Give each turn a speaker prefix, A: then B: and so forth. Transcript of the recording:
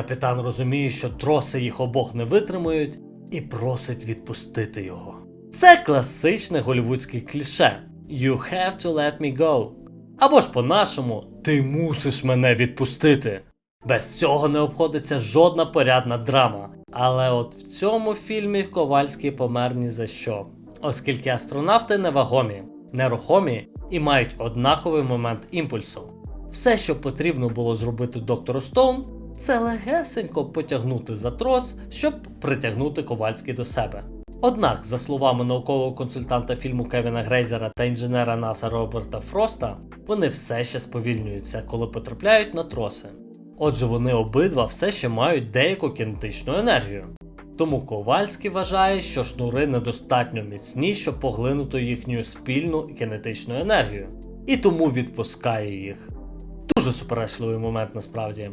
A: Капітан розуміє, що троси їх обох не витримують, і просить відпустити його. Це класичне голівудське кліше You have to let me go. Або ж по-нашому, ти мусиш мене відпустити. Без цього не обходиться жодна порядна драма. Але от в цьому фільмі Ковальський помер ні за що, оскільки астронавти невагомі, нерухомі і мають однаковий момент імпульсу. Все, що потрібно було зробити доктору Стоун, це легесенько потягнути за трос, щоб притягнути Ковальський до себе. Однак, за словами наукового консультанта фільму Кевіна Грейзера та інженера НАСА Роберта Фроста, вони все ще сповільнюються, коли потрапляють на троси. Отже, вони обидва все ще мають деяку кінетичну енергію. Тому Ковальський вважає, що шнури недостатньо міцні, щоб поглинути їхню спільну кінетичну енергію, і тому відпускає їх. Дуже суперечливий момент насправді.